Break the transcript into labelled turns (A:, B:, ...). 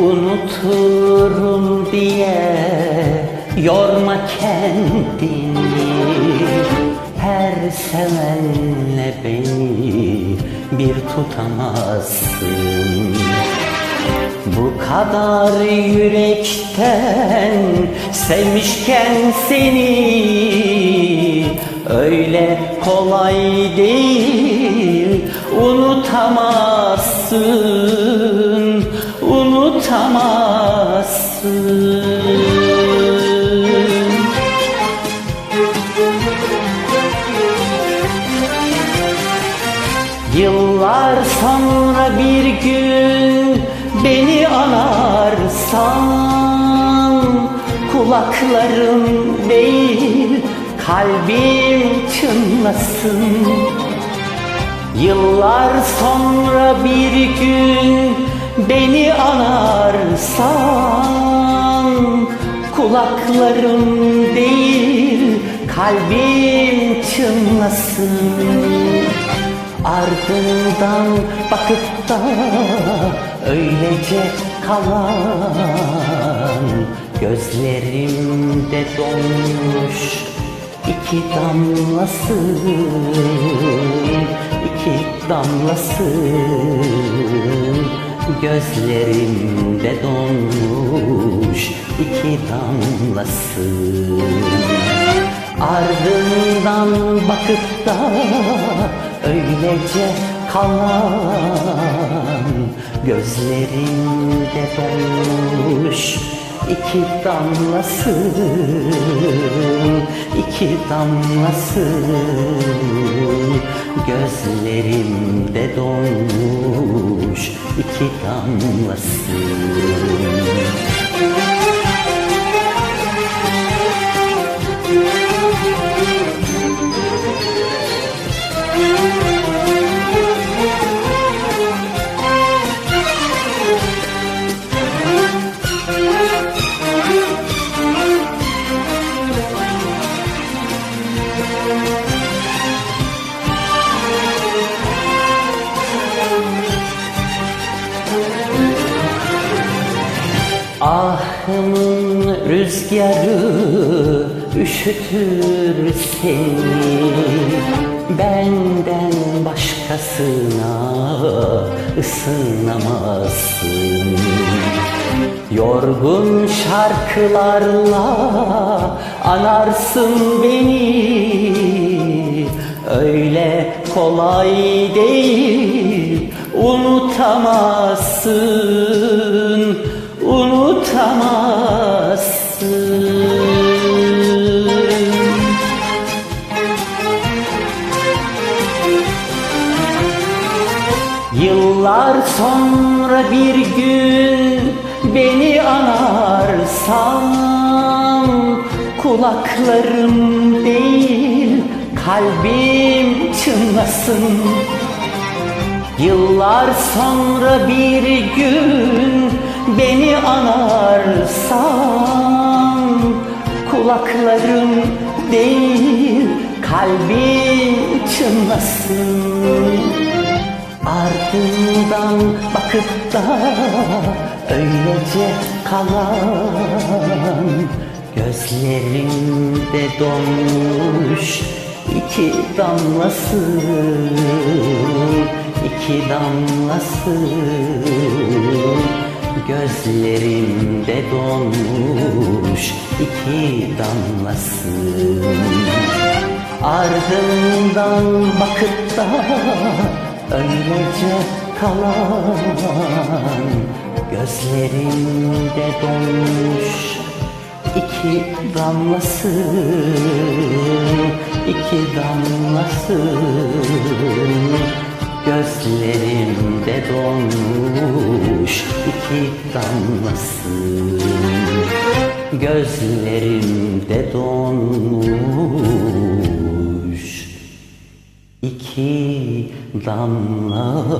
A: unuturum diye yorma kendini. Her sevenle beni bir tutamazsın. Bu kadar yürekten sevmişken seni Öyle kolay değil unutamazsın Yıllar sonra bir gün beni anarsan Kulaklarım değil kalbim çınlasın. Yıllar sonra bir gün beni anarsan Kulaklarım değil kalbim çınlasın Ardından bakıp da öylece kalan Gözlerimde donmuş iki damlası iki damlası Gözlerimde donmuş iki damlası. Ardından bakıp da öylece kalan Gözlerimde donmuş iki damlası iki damlası Gözlerimde donmuş iki damlası Ahımın rüzgarı üşütür seni. Benden başkasına ısınamazsın. Yorgun şarkılarla anarsın beni. Öyle kolay değil unutamazsın Yıllar sonra bir gün beni anarsan Kulaklarım değil kalbim çınlasın. Yıllar sonra bir gün beni anarsan Kulaklarım değil kalbim çınlasın Ardından bakıp da öylece kalan Gözlerimde donmuş iki damlası iki damlası Gözlerimde donmuş iki damlası. Ardından bakıp da öylece kalan Gözlerimde donmuş iki damlası iki damlası. Gözlerimde donmuş iki damlası. Gözlerimde donmuş iki damlası